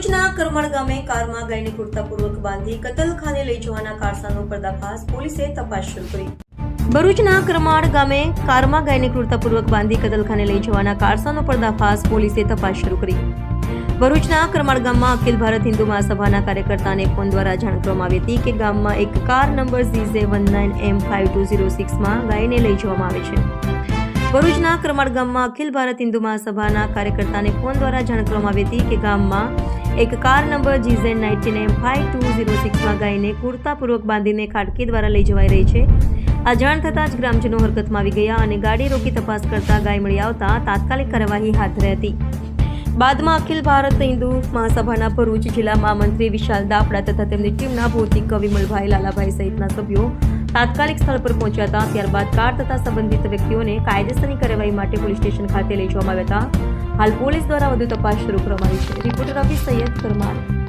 ભરૂચના કરમણ ગામે કારમાં ગાયને ક્રૂરતાપૂર્વક બાંધી કતલખાને લઈ જવાના કારસાનો પર્દાફાશ પોલીસે તપાસ શરૂ કરી. ભરૂચના કરમાડ ગામે કારમાં ગાયને ક્રૂરતાપૂર્વક બાંધી કતલખાને લઈ જવાના કારસાનો પર્દાફાશ પોલીસે તપાસ શરૂ કરી. ભરૂચના કરમાળ ગામમાં અખિલ ભારત હિન્દુ મહાસભાના કાર્યકર્તાને ફોન દ્વારા જાણ કરવામાં આવી હતી કે ગામમાં એક car number GJ one nine M five two zero સિક્સમાં ગાયને લઈ જવામાં આવે છે. ભરૂચના કરમાળ ગામમાં અખિલ ભારત હિન્દુ મહાસભાના કાર્યકર્તાને ફોન દ્વારા જાણ કરવામાં આવી હતી કે ગામમાં એક car number GZ nineteen M five two zero સિક્સમાં ગાયને કુર્તાપૂર્વક બાંધીને ખાડકી દ્વારા લઈ જવાઈ રહી છે. આ જાણ થતાં જ ગ્રામજનો હરકતમાં આવી ગયા અને ગાડી રોકી તપાસ કરતા ગાય મળી આવતા તાત્કાલિક કાર્યવાહી હાથ ધરી હતી. બાદમાં અખિલ ભારત હિન્દુ મહાસભાના ભરૂચ જિલ્લા મહામંત્રી વિશાલ દાપડા તથા તેમની ટીમના ભૌતિક કવિ મલભાઈ લાલાભાઈ સહિતના સભ્યો તાત્કાલિક સ્થળ પર પહોંચ્યા હતા. ત્યારબાદ કાર તથા સંબંધિત વ્યક્તિઓને કાયદેસરની કાર્યવાહી માટે પોલીસ સ્ટેશન ખાતે લઈ જવામાં આવ્યા હતા. હાલ પોલીસ દ્વારા વધુ તપાસ શરૂ કરવામાં આવી છે. રિપોર્ટર રવિ સૈયદ કરમાળ